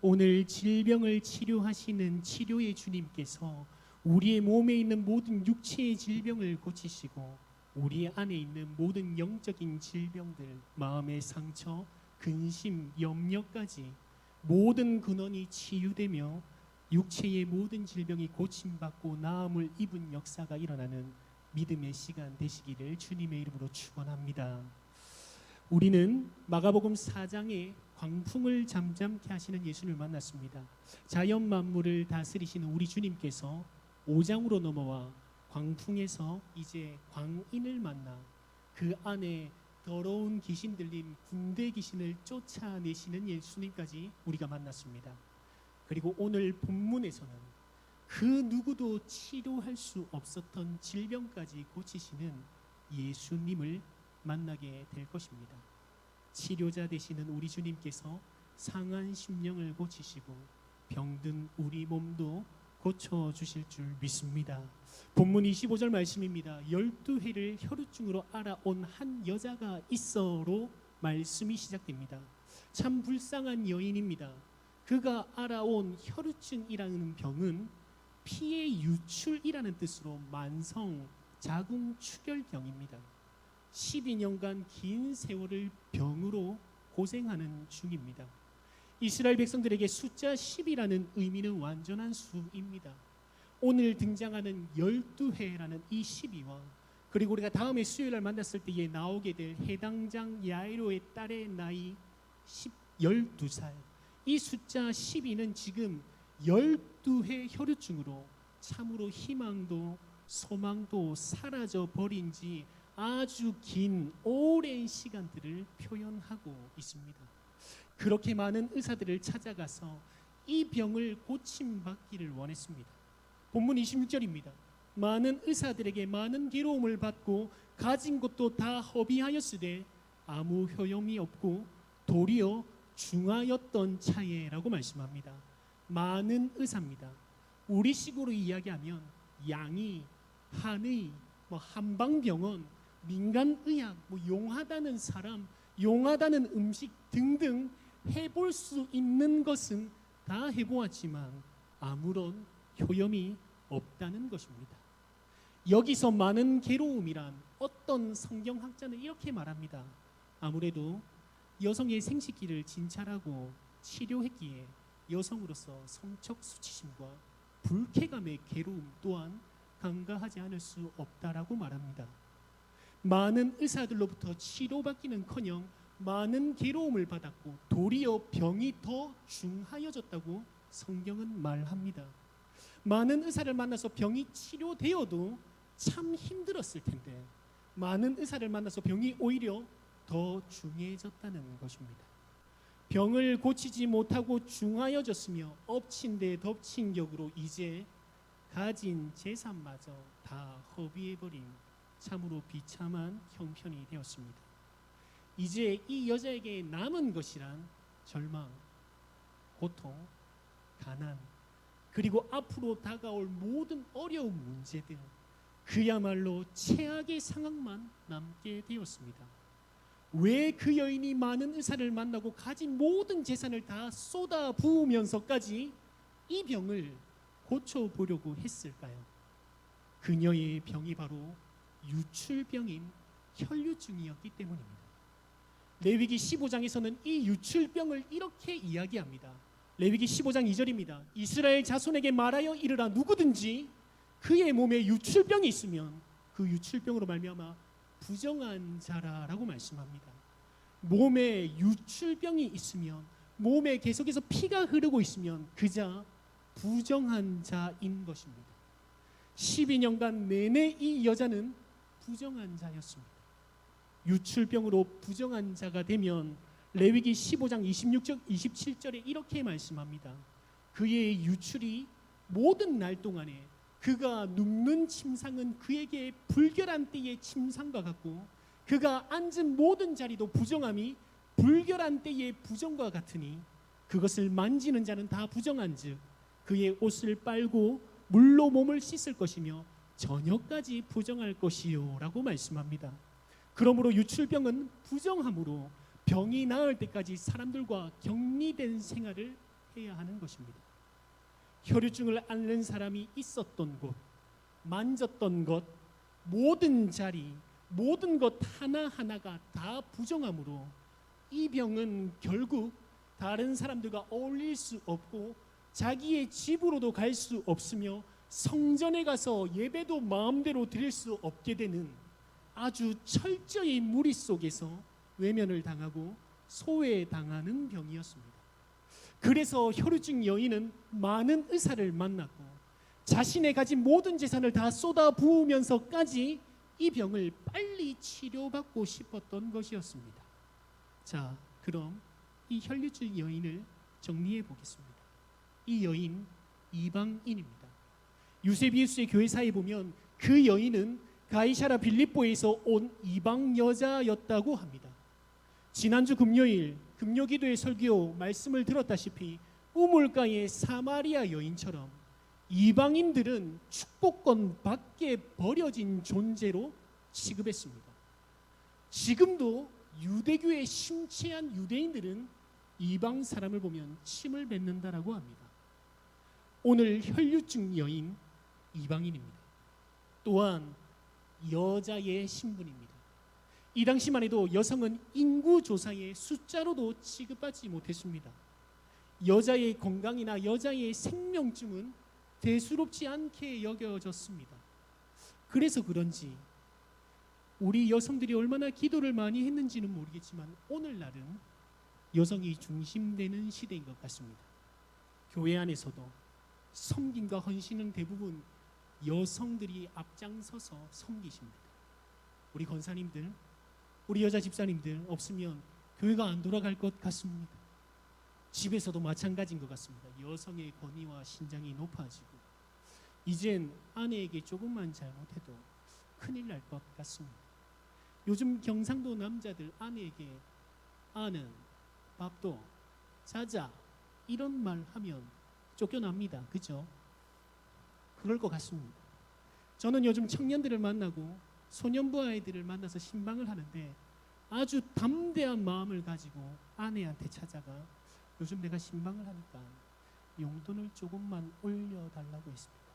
오늘 질병을 치료하시는 치료의 주님께서 우리의 몸에 있는 모든 육체의 질병을 고치시고 우리 안에 있는 모든 영적인 질병들, 마음의 상처, 근심, 염려까지 모든 근원이 치유되며 육체의 모든 질병이 고침받고 나음을 입은 역사가 일어나는 믿음의 시간 되시기를 주님의 이름으로 축원합니다. 우리는 마가복음 4장에 광풍을 잠잠케 하시는 예수를 만났습니다. 자연 만물을 다스리시는 우리 주님께서 5장으로 넘어와 광풍에서 이제 광인을 만나 그 안에 더러운 귀신 들린 군대 귀신을 쫓아내시는 예수님까지 우리가 만났습니다. 그리고 오늘 본문에서는 그 누구도 치료할 수 없었던 질병까지 고치시는 예수님을 만나게 될 것입니다. 치료자 되시는 우리 주님께서 상한 심령을 고치시고 병든 우리 몸도 고쳐 주실 줄 믿습니다. 본문 25절 말씀입니다. 열두 해를 혈우증으로 알아온 한 여자가 있어로 말씀이 시작됩니다. 참 불쌍한 여인입니다. 그가 알아온 혈우증이라는 병은 피의 유출이라는 뜻으로 만성 자궁 출혈병입니다. 12년간 긴 세월을 병으로 고생하는 중입니다. 이스라엘 백성들에게 숫자 10이라는 의미는 완전한 수입니다. 오늘 등장하는 12회라는 이 12와 그리고 우리가 다음에 수요일 날 만났을 때에 나오게 될 해당장 야이로의 딸의 나이 10, 12살 이 숫자 12는 지금 12회 혈유증으로 참으로 희망도 소망도 사라져 버린 지 아주 긴 오랜 시간들을 표현하고 있습니다. 그렇게 많은 의사들을 찾아가서 이 병을 고침받기를 원했습니다. 본문 26절입니다. 많은 의사들에게 많은 괴로움을 받고 가진 것도 다 허비하였으되 아무 효용이 없고 도리어 중하였던 차예라고 말씀합니다. 많은 의사입니다. 우리식으로 이야기하면 양이 한의 뭐 한방병원 민간 의학 뭐 용하다는 사람 용하다는 음식 등등 해볼 수 있는 것은 다 해보았지만 아무런 효험이 없다는 것입니다. 여기서 많은 괴로움이란 어떤 성경학자는 이렇게 말합니다. 아무래도 여성의 생식기를 진찰하고 치료했기에 여성으로서 성적 수치심과 불쾌감의 괴로움 또한 간과하지 않을 수 없다라고 말합니다. 많은 의사들로부터 치료받기는커녕 많은 괴로움을 받았고 도리어 병이 더 중하여졌다고 성경은 말합니다. 많은 의사를 만나서 병이 치료되어도 참 힘들었을 텐데 많은 의사를 만나서 병이 오히려 더 중해졌다는 것입니다. 병을 고치지 못하고 중하여졌으며 엎친 데 덮친 격으로 이제 가진 재산마저 다 허비해버린 참으로 비참한 형편이 되었습니다. 이제 이 여자에게 남은 것이란 절망, 고통, 가난, 그리고 앞으로 다가올 모든 어려운 문제들, 그야말로 최악의 상황만 남게 되었습니다. 왜 그 여인이 많은 의사를 만나고 가진 모든 재산을 다 쏟아 부으면서까지 이 병을 고쳐보려고 했을까요? 그녀의 병이 바로 유출병인 혈류증이었기 때문입니다. 레위기 15장에서는 이 유출병을 이렇게 이야기합니다. 레위기 15장 2절입니다. 이스라엘 자손에게 말하여 이르라 누구든지 그의 몸에 유출병이 있으면 그 유출병으로 말미암아 부정한 자라라고 말씀합니다. 몸에 유출병이 있으면 몸에 계속해서 피가 흐르고 있으면 그자 부정한 자인 것입니다. 12년간 내내 이 여자는 부정한 자였습니다. 유출병으로 부정한 자가 되면 레위기 15장 26절 27절에 이렇게 말씀합니다. 그의 유출이 모든 날 동안에 그가 눕는 침상은 그에게 불결한 때의 침상과 같고 그가 앉은 모든 자리도 부정함이 불결한 때의 부정과 같으니 그것을 만지는 자는 다 부정한즉 그의 옷을 빨고 물로 몸을 씻을 것이며 저녁까지 부정할 것이요라고 말씀합니다. 그러므로 유출병은 부정함으로 병이 나을 때까지 사람들과 격리된 생활을 해야 하는 것입니다. 혈류증을 앓는 사람이 있었던 곳, 만졌던 것, 모든 자리, 모든 것 하나하나가 다 부정함으로 이 병은 결국 다른 사람들과 어울릴 수 없고 자기의 집으로도 갈 수 없으며 성전에 가서 예배도 마음대로 드릴 수 없게 되는 아주 철저히 무리 속에서 외면을 당하고 소외당하는 병이었습니다. 그래서 혈우증 여인은 많은 의사를 만났고 자신의 가진 모든 재산을 다 쏟아 부으면서까지 이 병을 빨리 치료받고 싶었던 것이었습니다. 자, 그럼 이 혈류증 여인을 정리해 보겠습니다. 이 여인 이방인입니다. 유세비우스의 교회사에 보면 그 여인은 가이샤라 빌립보에서 온 이방 여자였다고 합니다. 지난주 금요일 금요기도의 설교 말씀을 들었다시피 우물가의 사마리아 여인처럼 이방인들은 축복권 밖에 버려진 존재로 취급했습니다. 지금도 유대교에 심취한 유대인들은 이방 사람을 보면 침을 뱉는다라고 합니다. 오늘 혈류증 여인 이방인입니다. 또한 여자의 신분입니다. 이 당시만 해도 여성은 인구 조사의 숫자로도 취급받지 못했습니다. 여자의 건강이나 여자의 생명증은 대수롭지 않게 여겨졌습니다. 그래서 그런지 우리 여성들이 얼마나 기도를 많이 했는지는 모르겠지만 오늘날은 여성이 중심되는 시대인 것 같습니다. 교회 안에서도 섬김과 헌신은 대부분 여성들이 앞장서서 섬기십니다. 우리 권사님들, 우리 여자 집사님들 없으면 교회가 안 돌아갈 것 같습니다. 집에서도 마찬가지인 것 같습니다. 여성의 권위와 신장이 높아지고 이젠 아내에게 조금만 잘못해도 큰일 날 것 같습니다. 요즘 경상도 남자들 아내에게 아는 밥도 자자 이런 말 하면 쫓겨납니다. 그죠? 그럴 것 같습니다. 저는 요즘 청년들을 만나고 소년부 아이들을 만나서 신방을 하는데 아주 담대한 마음을 가지고 아내한테 찾아가 요즘 내가 신방을 하니까 용돈을 조금만 올려달라고 했습니다.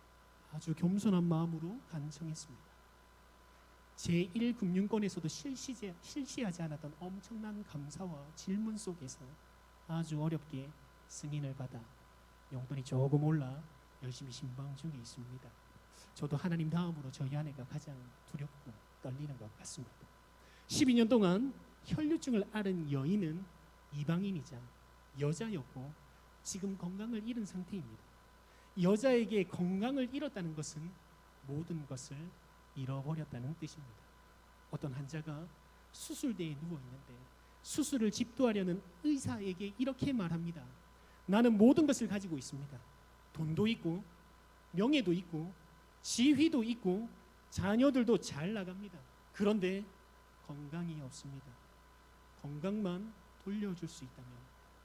아주 겸손한 마음으로 간청했습니다. 제1금융권에서도 실시제, 실시하지 않았던 엄청난 감사와 질문 속에서 아주 어렵게 승인을 받아 용돈이 조금 올라 열심히 신방 중에 있습니다. 저도 하나님 다음으로 저희 아내가 가장 두렵고 떨리는 것 같습니다. 12년 동안 혈류증을 앓은 여인은 이방인이자 여자였고 지금 건강을 잃은 상태입니다. 여자에게 건강을 잃었다는 것은 모든 것을 잃어버렸다는 뜻입니다. 어떤 환자가 수술대에 누워 있는데 수술을 집도하려는 의사에게 이렇게 말합니다. 나는 모든 것을 가지고 있습니다. 돈도 있고 명예도 있고 지위도 있고 자녀들도 잘 나갑니다. 그런데 건강이 없습니다. 건강만 돌려줄 수 있다면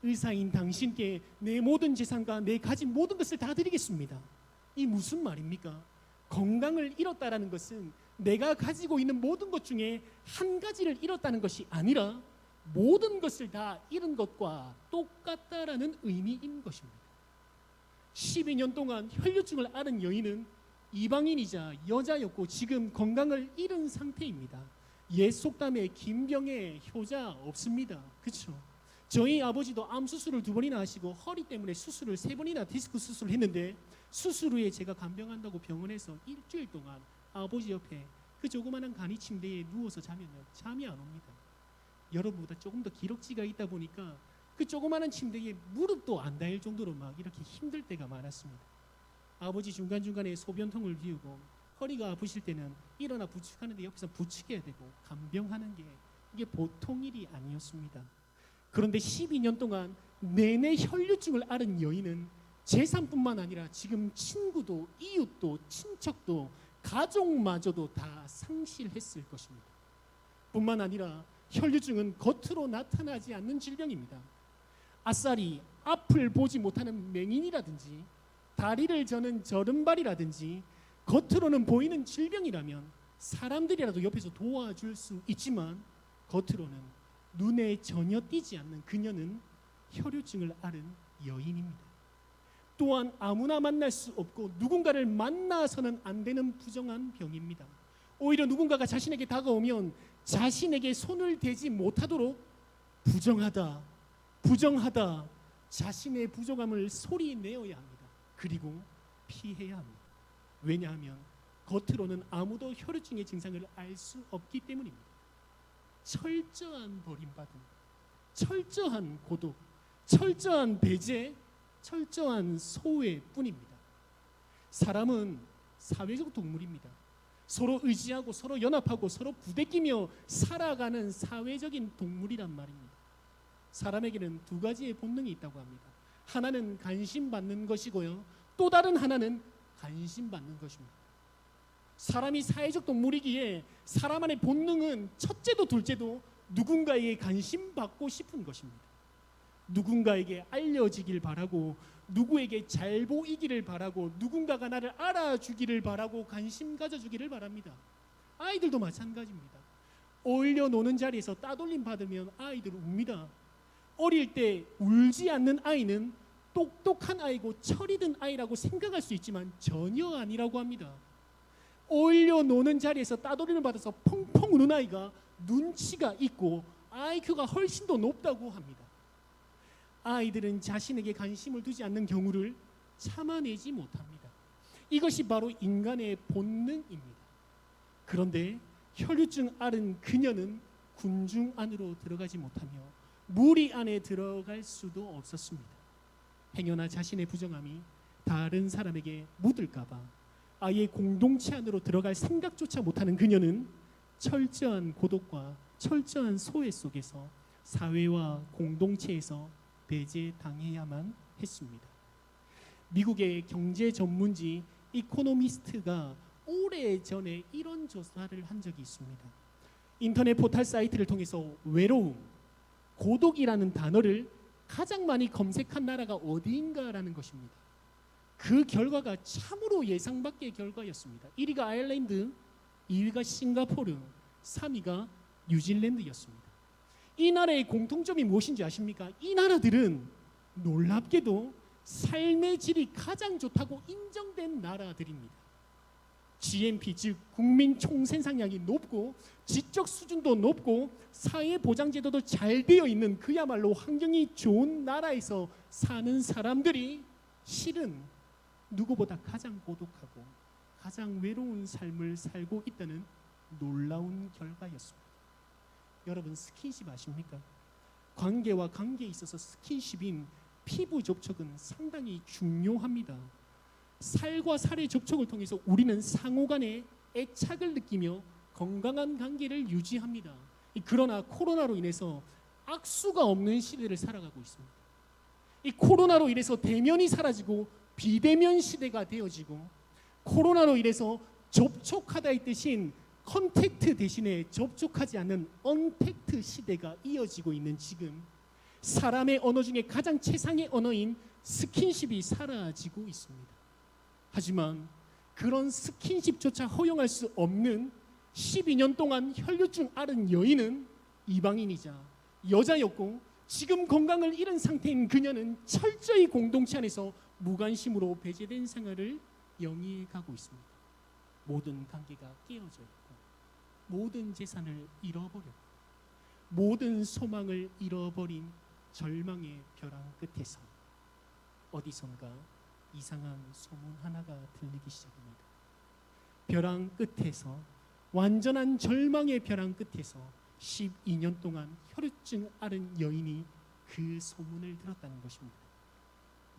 의사인 당신께 내 모든 재산과 내 가진 모든 것을 다 드리겠습니다. 이 무슨 말입니까? 건강을 잃었다라는 것은 내가 가지고 있는 모든 것 중에 한 가지를 잃었다는 것이 아니라 모든 것을 다 잃은 것과 똑같다라는 의미인 것입니다. 12년 동안 혈류증을 앓은 여인은 이방인이자 여자였고 지금 건강을 잃은 상태입니다. 옛 속담에 김병에 효자 없습니다. 그렇죠? 저희 아버지도 암 수술을 두 번이나 하시고 허리 때문에 수술을 세 번이나 디스크 수술을 했는데 수술 후에 제가 간병한다고 병원에서 일주일 동안 아버지 옆에 그 조그마한 간이 침대에 누워서 자면 잠이 안 옵니다. 여러분보다 조금 더 기럭지가 있다 보니까 그 조그마한 침대에 무릎도 안 닿을 정도로 막 이렇게 힘들 때가 많았습니다. 아버지 중간 중간에 소변통을 비우고 허리가 아프실 때는 일어나 부축하는데 옆에서 부축해야 되고 간병하는 게 이게 보통 일이 아니었습니다. 그런데 12년 동안 내내 혈류증을 앓은 여인은 재산뿐만 아니라 지금 친구도 이웃도 친척도 가족마저도 다 상실했을 것입니다. 뿐만 아니라 혈류증은 겉으로 나타나지 않는 질병입니다. 아싸리 앞을 보지 못하는 맹인이라든지 다리를 저는 저른발이라든지 겉으로는 보이는 질병이라면 사람들이라도 옆에서 도와줄 수 있지만 겉으로는 눈에 전혀 띄지 않는 그녀는 혈류증을 앓은 여인입니다. 또한 아무나 만날 수 없고 누군가를 만나서는 안 되는 부정한 병입니다. 오히려 누군가가 자신에게 다가오면 자신에게 손을 대지 못하도록 부정하다, 부정하다, 자신의 부족함을 소리 내어야 합니다. 그리고 피해야 합니다. 왜냐하면 겉으로는 아무도 혈우증의 증상을 알 수 없기 때문입니다. 철저한 버림받음, 철저한 고독, 철저한 배제, 철저한 소외뿐입니다. 사람은 사회적 동물입니다. 서로 의지하고 서로 연합하고 서로 부대끼며 살아가는 사회적인 동물이란 말입니다. 사람에게는 두 가지의 본능이 있다고 합니다. 하나는 관심 받는 것이고요. 또 다른 하나는 관심 받는 것입니다. 사람이 사회적 동물이기에 사람 안의 본능은 첫째도 둘째도 누군가에게 관심 받고 싶은 것입니다. 누군가에게 알려지길 바라고 누구에게 잘 보이기를 바라고 누군가가 나를 알아주기를 바라고 관심 가져주기를 바랍니다. 아이들도 마찬가지입니다. 어울려 노는 자리에서 따돌림 받으면 아이들 웁니다. 어릴 때 울지 않는 아이는 똑똑한 아이고 철이 든 아이라고 생각할 수 있지만 전혀 아니라고 합니다. 어울려 노는 자리에서 따돌림을 받아서 펑펑 우는 아이가 눈치가 있고 IQ가 훨씬 더 높다고 합니다. 아이들은 자신에게 관심을 두지 않는 경우를 참아내지 못합니다. 이것이 바로 인간의 본능입니다. 그런데 혈류증 앓은 그녀는 군중 안으로 들어가지 못하며 무리 안에 들어갈 수도 없었습니다. 행여나 자신의 부정함이 다른 사람에게 묻을까봐 아예 공동체 안으로 들어갈 생각조차 못하는 그녀는 철저한 고독과 철저한 소외 속에서 사회와 공동체에서 배제당해야만 했습니다. 미국의 경제 전문지 이코노미스트가 오래 전에 이런 조사를 한 적이 있습니다. 인터넷 포털 사이트를 통해서 외로움, 고독이라는 단어를 가장 많이 검색한 나라가 어디인가라는 것입니다. 그 결과가 참으로 예상 밖의 결과였습니다. 1위가 아일랜드, 2위가 싱가포르, 3위가 뉴질랜드였습니다. 이 나라의 공통점이 무엇인지 아십니까? 이 나라들은 놀랍게도 삶의 질이 가장 좋다고 인정된 나라들입니다. GNP 즉 국민 총생산량이 높고 지적 수준도 높고 사회 보장 제도도 잘 되어 있는 그야말로 환경이 좋은 나라에서 사는 사람들이 실은 누구보다 가장 고독하고 가장 외로운 삶을 살고 있다는 놀라운 결과였습니다. 여러분 스킨십 아십니까? 관계와 관계에 있어서 스킨십인 피부 접촉은 상당히 중요합니다. 살과 살의 접촉을 통해서 우리는 상호간에 애착을 느끼며 건강한 관계를 유지합니다. 그러나 코로나로 인해서 악수가 없는 시대를 살아가고 있습니다. 이 코로나로 인해서 대면이 사라지고 비대면 시대가 되어지고 코로나로 인해서 접촉하다의 뜻인 컨택트 대신에 접촉하지 않는 언택트 시대가 이어지고 있는 지금 사람의 언어 중에 가장 최상의 언어인 스킨십이 사라지고 있습니다. 하지만 그런 스킨십조차 허용할 수 없는 12년 동안 혈류증 앓은 여인은 이방인이자 여자였고 지금 건강을 잃은 상태인 그녀는 철저히 공동체 안에서 무관심으로 배제된 생활을 영위해 가고 있습니다. 모든 관계가 깨어져 있고 모든 재산을 잃어버렸고 모든 소망을 잃어버린 절망의 벼랑 끝에서 어디선가 이상한 소문 하나가 들리기 시작합니다. 벼랑 끝에서 완전한 절망의 벼랑 끝에서 12년 동안 혈우증 앓은 여인이 그 소문을 들었다는 것입니다.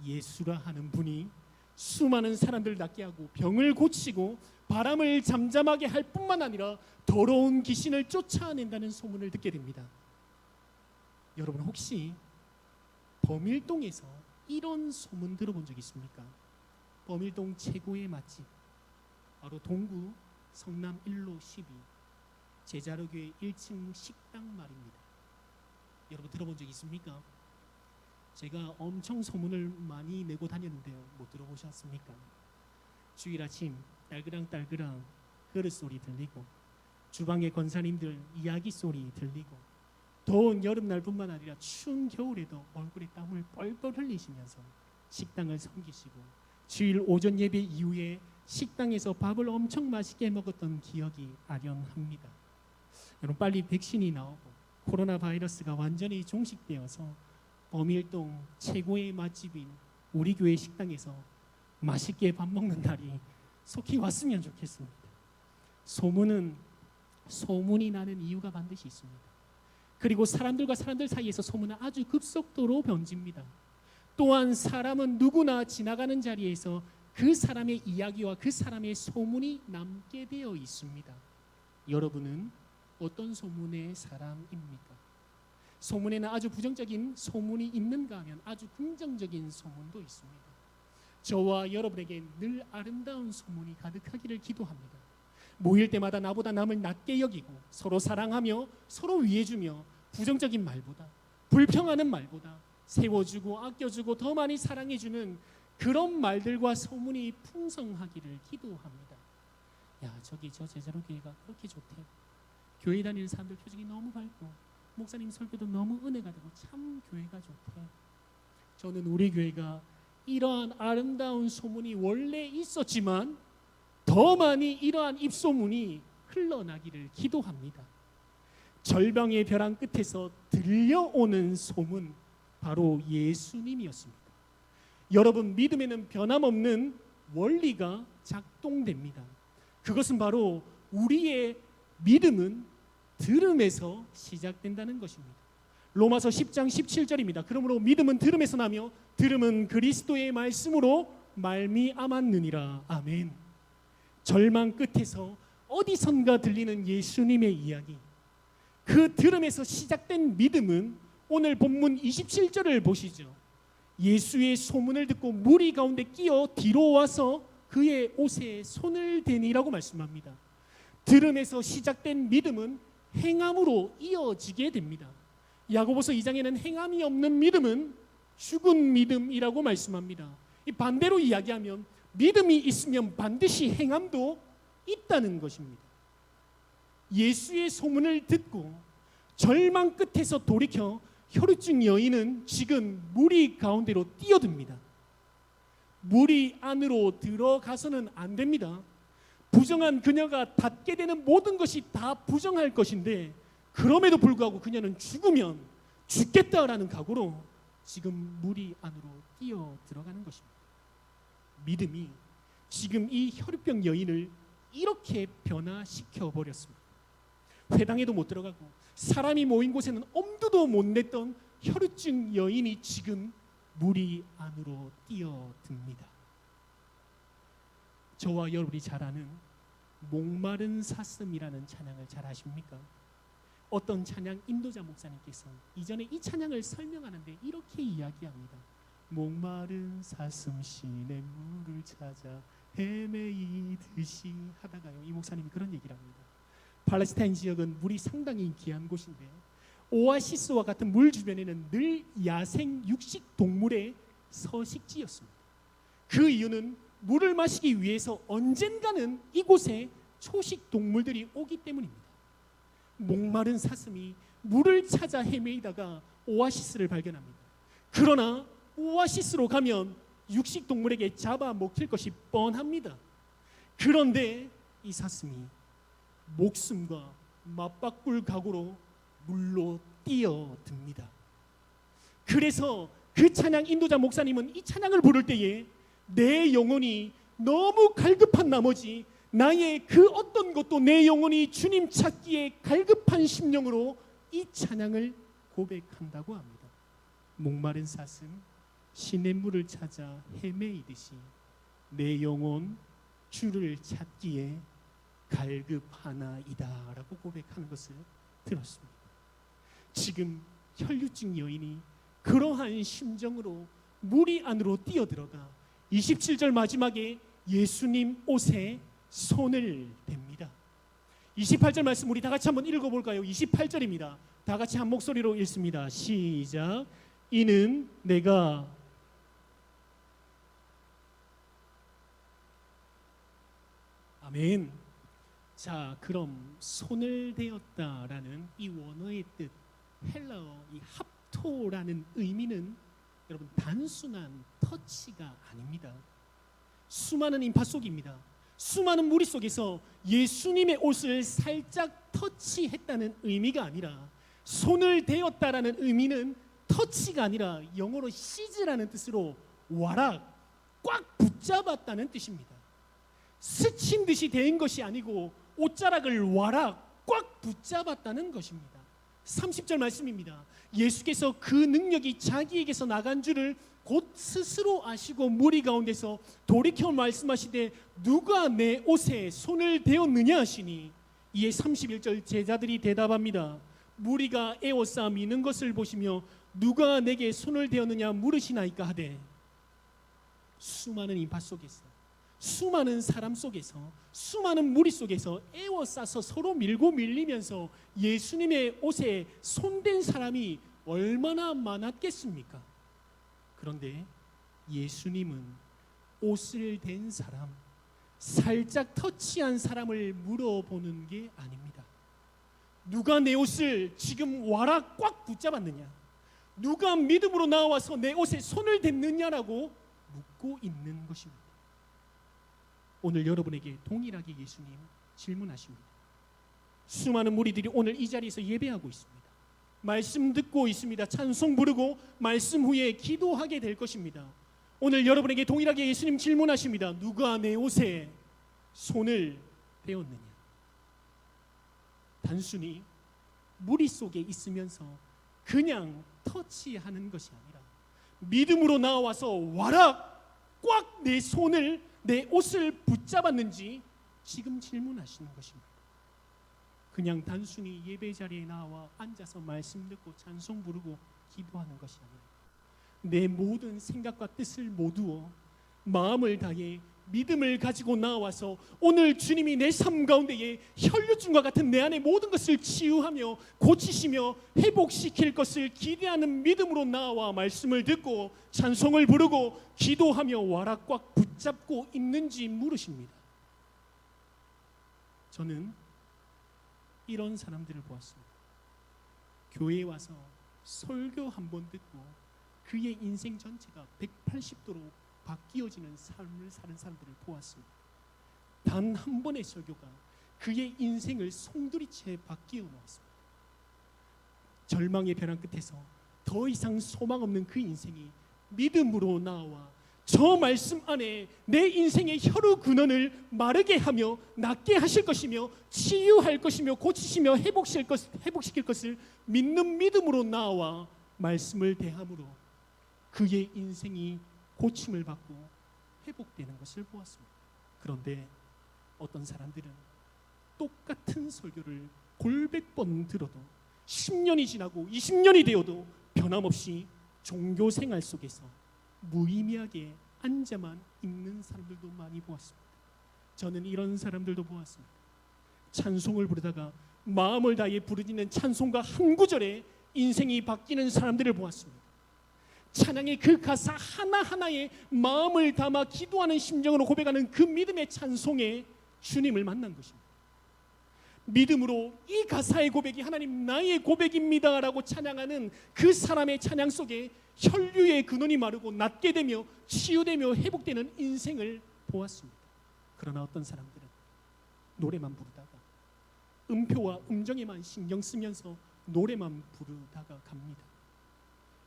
예수라 하는 분이 수많은 사람들 낫게 하고 병을 고치고 바람을 잠잠하게 할 뿐만 아니라 더러운 귀신을 쫓아낸다는 소문을 듣게 됩니다. 여러분 혹시 범일동에서 이런 소문 들어본 적 있습니까? 범일동 최고의 맛집 바로 동구 성남 1로 12 제자로교회 1층 식당 말입니다. 여러분 들어본 적 있습니까? 제가 엄청 소문을 많이 내고 다녔는데요. 못 들어보셨습니까? 주일 아침 딸그랑딸그랑 그릇 소리 들리고 주방의 권사님들 이야기 소리 들리고 더운 여름날뿐만 아니라 추운 겨울에도 얼굴에 땀을 뻘뻘 흘리시면서 식당을 섬기시고 주일 오전 예배 이후에 식당에서 밥을 엄청 맛있게 먹었던 기억이 아련합니다. 여러분 빨리 백신이 나오고 코로나 바이러스가 완전히 종식되어서 범일동 최고의 맛집인 우리 교회 식당에서 맛있게 밥 먹는 날이 속히 왔으면 좋겠습니다. 소문은 소문이 나는 이유가 반드시 있습니다. 그리고 사람들과 사람들 사이에서 소문은 아주 급속도로 번집니다. 또한 사람은 누구나 지나가는 자리에서 그 사람의 이야기와 그 사람의 소문이 남게 되어 있습니다. 여러분은 어떤 소문의 사람입니까? 소문에는 아주 부정적인 소문이 있는가 하면 아주 긍정적인 소문도 있습니다. 저와 여러분에게 늘 아름다운 소문이 가득하기를 기도합니다. 모일 때마다 나보다 남을 낮게 여기고 서로 사랑하며 서로 위해주며 부정적인 말보다 불평하는 말보다 세워주고 아껴주고 더 많이 사랑해주는 그런 말들과 소문이 풍성하기를 기도합니다. 야 저기 저 제자로 교회가 그렇게 좋대. 교회 다니는 사람들 표정이 너무 밝고 목사님 설교도 너무 은혜가 되고 참 교회가 좋대. 저는 우리 교회가 이러한 아름다운 소문이 원래 있었지만 더 많이 이러한 입소문이 흘러나기를 기도합니다. 절병의 벼랑 끝에서 들려오는 소문 바로 예수님이었습니다. 여러분 믿음에는 변함없는 원리가 작동됩니다. 그것은 바로 우리의 믿음은 들음에서 시작된다는 것입니다. 로마서 10장 17절입니다. 그러므로 믿음은 들음에서 나며 들음은 그리스도의 말씀으로 말미암았느니라. 아멘. 절망 끝에서 어디선가 들리는 예수님의 이야기. 그 들음에서 시작된 믿음은 오늘 본문 27절을 보시죠. 예수의 소문을 듣고 무리 가운데 끼어 뒤로 와서 그의 옷에 손을 대니라고 말씀합니다. 들음에서 시작된 믿음은 행함으로 이어지게 됩니다. 야고보서 2장에는 행함이 없는 믿음은 죽은 믿음이라고 말씀합니다. 이 반대로 이야기하면 믿음이 있으면 반드시 행함도 있다는 것입니다. 예수의 소문을 듣고 절망 끝에서 돌이켜 혈우증 여인은 지금 무리 가운데로 뛰어듭니다. 무리 안으로 들어가서는 안 됩니다. 부정한 그녀가 닿게 되는 모든 것이 다 부정할 것인데 그럼에도 불구하고 그녀는 죽으면 죽겠다라는 각오로 지금 무리 안으로 뛰어 들어가는 것입니다. 믿음이 지금 이 혈우병 여인을 이렇게 변화시켜 버렸습니다. 회당에도 못 들어가고 사람이 모인 곳에는 엄두도 못 냈던 혈우증 여인이 지금 무리 안으로 뛰어듭니다. 저와 여러분이 잘 아는 목마른 사슴이라는 찬양을 잘 아십니까? 어떤 찬양 인도자 목사님께서 이전에 이 찬양을 설명하는데 이렇게 이야기합니다. 목마른 사슴 시내 물을 찾아 헤매이듯이 하다가요. 이 목사님이 그런 얘기를 합니다. 팔레스타인 지역은 물이 상당히 귀한 곳인데 오아시스와 같은 물 주변에는 늘 야생 육식 동물의 서식지였습니다. 그 이유는 물을 마시기 위해서 언젠가는 이곳에 초식 동물들이 오기 때문입니다. 목마른 사슴이 물을 찾아 헤매이다가 오아시스를 발견합니다. 그러나 오아시스로 가면 육식 동물에게 잡아 먹힐 것이 뻔합니다. 그런데 이 사슴이 목숨과 맞바꿀 각오로 물로 뛰어듭니다. 그래서 그 찬양 인도자 목사님은 이 찬양을 부를 때에 내 영혼이 너무 갈급한 나머지 나의 그 어떤 것도 내 영혼이 주님 찾기에 갈급한 심령으로 이 찬양을 고백한다고 합니다. 목마른 사슴 시냇 물을 찾아 헤매이듯이 내 영혼 주를 찾기에 갈급하나이다라고 고백하는 것을 들었습니다. 지금 혈류증 여인이 그러한 심정으로 무리 안으로 뛰어들어가 27절 마지막에 예수님 옷에 손을 댑니다. 28절 말씀 우리 다 같이 한번 읽어볼까요? 28절입니다. 다 같이 한 목소리로 읽습니다. 시작. 이는 내가 아멘. 자, 그럼 손을 대었다라는 이 원어의 뜻 헬라어 이 합토라는 의미는 여러분 단순한 터치가 아닙니다. 수많은 인파 속입니다. 수많은 무리 속에서 예수님의 옷을 살짝 터치했다는 의미가 아니라 손을 대었다라는 의미는 터치가 아니라 영어로 시즈라는 뜻으로 와락 꽉 붙잡았다는 뜻입니다. 스친 듯이 된 것이 아니고 옷자락을 와락 꽉 붙잡았다는 것입니다. 30절 말씀입니다. 예수께서 그 능력이 자기에게서 나간 줄을 곧 스스로 아시고 무리 가운데서 돌이켜 말씀하시되 누가 내 옷에 손을 대었느냐 하시니 이에 31절 제자들이 대답합니다. 무리가 에워싸 미는 것을 보시며 누가 내게 손을 대었느냐 물으시나이까 하되 수많은 인파 속에서 수많은 사람 속에서 수많은 무리 속에서 에워싸서 서로 밀고 밀리면서 예수님의 옷에 손댄 사람이 얼마나 많았겠습니까? 그런데 예수님은 옷을 댄 사람, 살짝 터치한 사람을 물어보는 게 아닙니다. 누가 내 옷을 지금 와라 꽉 붙잡았느냐? 누가 믿음으로 나와서 내 옷에 손을 댔느냐라고 묻고 있는 것입니다. 오늘 여러분에게 동일하게 예수님 질문하십니다. 수많은 무리들이 오늘 이 자리에서 예배하고 있습니다. 말씀 듣고 있습니다. 찬송 부르고 말씀 후에 기도하게 될 것입니다. 오늘 여러분에게 동일하게 예수님 질문하십니다. 누가 내 옷에 손을 대었느냐? 단순히 무리 속에 있으면서 그냥 터치하는 것이 아니라 믿음으로 나와서 와라 꽉내 손을 내 옷을 붙잡았는지 지금 질문하시는 것입니다. 그냥 단순히 예배 자리에 나와 앉아서 말씀 듣고 찬송 부르고 기도하는 것이 아니라 내 모든 생각과 뜻을 모두어 마음을 다해 믿음을 가지고 나와서 오늘 주님이 내 삶 가운데에 혈류증과 같은 내 안의 모든 것을 치유하며 고치시며 회복시킬 것을 기대하는 믿음으로 나와 말씀을 듣고 찬송을 부르고 기도하며 와라 꽉 붙잡고 있는지 물으십니다. 저는 이런 사람들을 보았습니다. 교회에 와서 설교 한 번 듣고 그의 인생 전체가 180도로 바뀌어지는 삶을 사는 사람들을 보았습니다. 단 한 번의 설교가 그의 인생을 송두리째 바뀌어 놓았습니다. 절망의 벼랑 끝에서 더 이상 소망 없는 그 인생이 믿음으로 나와 저 말씀 안에 내 인생의 혈루 근원을 마르게 하며 낫게 하실 것이며 치유할 것이며 고치시며 회복시킬, 것, 회복시킬 것을 믿는 믿음으로 나와 말씀을 대함으로 그의 인생이 고침을 받고 회복되는 것을 보았습니다. 그런데 어떤 사람들은 똑같은 설교를 골백 번 들어도 10년이 지나고 20년이 되어도 변함없이 종교 생활 속에서 무의미하게 앉아만 있는 사람들도 많이 보았습니다. 저는 이런 사람들도 보았습니다. 찬송을 부르다가 마음을 다해 부르짖는 찬송가 한 구절에 인생이 바뀌는 사람들을 보았습니다. 찬양의 그 가사 하나하나에 마음을 담아 기도하는 심정으로 고백하는 그 믿음의 찬송에 주님을 만난 것입니다. 믿음으로 이 가사의 고백이 하나님 나의 고백입니다라고 찬양하는 그 사람의 찬양 속에 혈류의 근원이 마르고 낫게 되며 치유되며 회복되는 인생을 보았습니다. 그러나 어떤 사람들은 노래만 부르다가 음표와 음정에만 신경 쓰면서 노래만 부르다가 갑니다.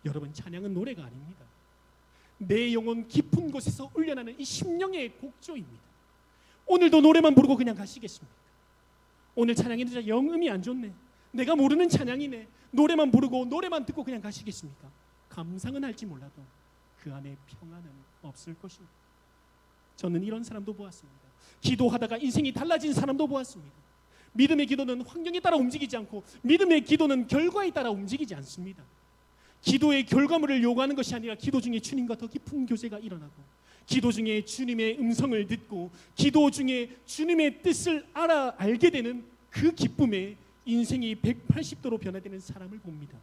여러분 찬양은 노래가 아닙니다. 내 영혼 깊은 곳에서 울려나는 이 심령의 곡조입니다. 오늘도 노래만 부르고 그냥 가시겠습니까? 오늘 찬양이 진짜 영음이 안 좋네. 내가 모르는 찬양이네. 노래만 부르고 노래만 듣고 그냥 가시겠습니까? 감상은 할지 몰라도 그 안에 평안은 없을 것입니다. 저는 이런 사람도 보았습니다. 기도하다가 인생이 달라진 사람도 보았습니다. 믿음의 기도는 환경에 따라 움직이지 않고 믿음의 기도는 결과에 따라 움직이지 않습니다. 기도의 결과물을 요구하는 것이 아니라 기도 중에 주님과 더 깊은 교제가 일어나고 기도 중에 주님의 음성을 듣고 기도 중에 주님의 뜻을 알아 알게 되는 그 기쁨에 인생이 180도로 변화되는 사람을 봅니다.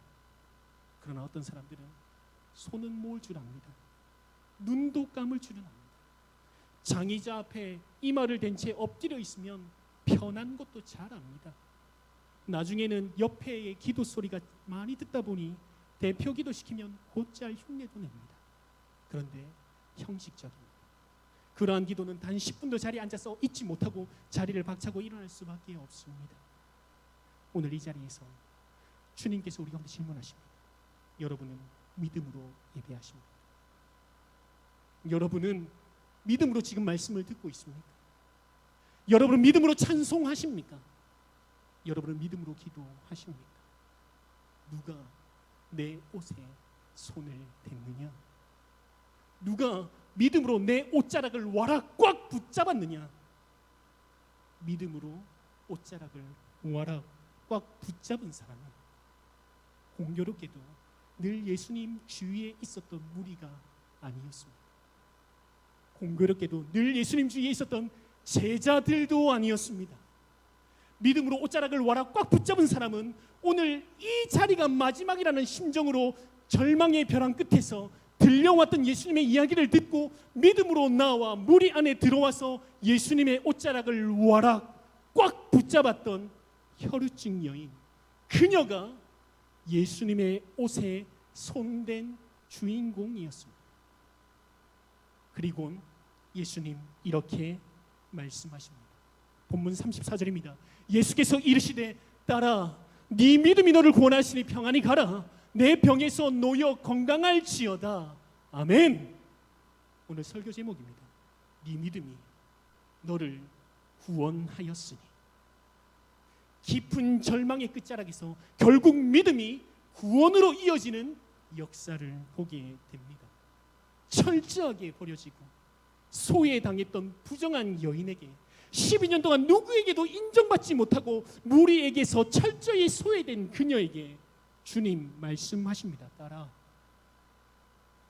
그러나 어떤 사람들은 손은 모을 줄 압니다. 눈도 감을 줄은 압니다. 장의자 앞에 이마를 댄 채 엎드려 있으면 편한 것도 잘 압니다. 나중에는 옆에의 기도 소리가 많이 듣다 보니 대표 기도시키면 곧잘 흉내도 냅니다. 그런데 형식적입니다. 그러한 기도는 단 10분도 자리에 앉아서 있지 못하고 자리를 박차고 일어날 수밖에 없습니다. 오늘 이 자리에서 주님께서 우리 가운데 질문하십니다. 여러분은 믿음으로 예배하십니까? 여러분은 믿음으로 지금 말씀을 듣고 있습니까? 여러분은 믿음으로 찬송하십니까? 여러분은 믿음으로 기도하십니까? 누가 내 옷에 손을 댔느냐? 누가 믿음으로 내 옷자락을 와라 꽉 붙잡았느냐? 믿음으로 옷자락을 와라 꽉 붙잡은 사람은 공교롭게도 늘 예수님 주위에 있었던 무리가 아니었습니다. 공교롭게도 늘 예수님 주위에 있었던 제자들도 아니었습니다. 믿음으로 옷자락을 와라 꽉 붙잡은 사람은 오늘 이 자리가 마지막이라는 심정으로 절망의 벼랑 끝에서 들려왔던 예수님의 이야기를 듣고 믿음으로 나와 무리 안에 들어와서 예수님의 옷자락을 와라 꽉 붙잡았던 혈우증 여인 그녀가 예수님의 옷에 손댄 주인공이었습니다. 그리고 예수님 이렇게 말씀하십니다. 본문 34절입니다. 예수께서 이르시되 딸아 네 믿음이 너를 구원하시니 평안히 가라. 내 병에서 놓여 건강할지어다. 아멘. 오늘 설교 제목입니다. 네 믿음이 너를 구원하였으니. 깊은 절망의 끝자락에서 결국 믿음이 구원으로 이어지는 역사를 보게 됩니다. 철저하게 버려지고 소외당했던 부정한 여인에게 12년 동안 누구에게도 인정받지 못하고 무리에게서 철저히 소외된 그녀에게 주님 말씀하십니다. 따라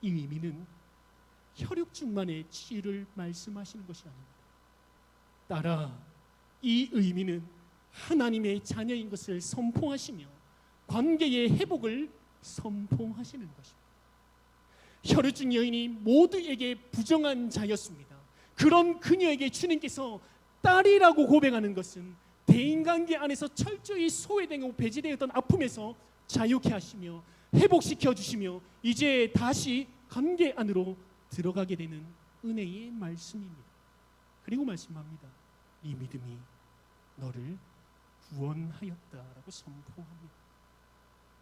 이 의미는 혈육증만의 치유를 말씀하시는 것이 아닙니다. 따라 이 의미는 하나님의 자녀인 것을 선포하시며 관계의 회복을 선포하시는 것입니다. 혈우증 여인이 모두에게 부정한 자였습니다. 그런 그녀에게 주님께서 딸이라고 고백하는 것은 대인관계 안에서 철저히 소외되고 배제되었던 아픔에서 자유케 하시며 회복시켜 주시며 이제 다시 관계 안으로 들어가게 되는 은혜의 말씀입니다. 그리고 말씀합니다. 이 믿음이 너를 구원하였다라고 선포합니다.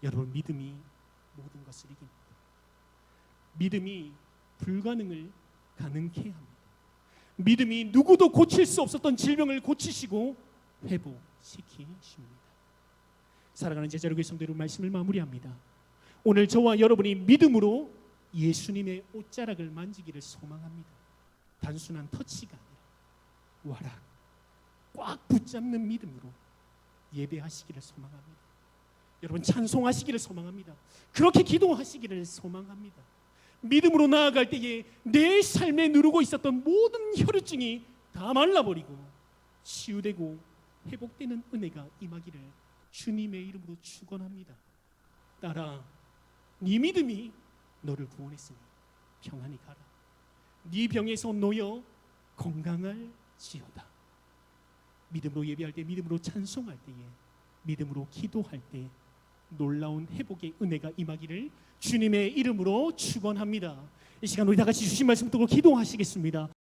여러분 믿음이 모든 것을 이깁니다. 믿음이 불가능을 가능케 합니다. 믿음이 누구도 고칠 수 없었던 질병을 고치시고 회복시키십니다. 사랑하는 제자로의 성도들 말씀을 마무리합니다. 오늘 저와 여러분이 믿음으로 예수님의 옷자락을 만지기를 소망합니다. 단순한 터치가 아니라 와라 꽉 붙잡는 믿음으로 예배하시기를 소망합니다. 여러분 찬송하시기를 소망합니다. 그렇게 기도하시기를 소망합니다. 믿음으로 나아갈 때에 내 삶에 누르고 있었던 모든 혈우증이 다 말라버리고 치유되고 회복되는 은혜가 임하기를 주님의 이름으로 축원합니다. 따라 네 믿음이 너를 구원했으니 평안히 가라. 네 병에서 놓여 건강할지어다. 믿음으로 예배할 때, 믿음으로 찬송할 때에, 믿음으로 기도할 때 놀라운 회복의 은혜가 임하기를 주님의 이름으로 축원합니다. 이 시간 우리 다 같이 주신 말씀 듣고 기도하시겠습니다.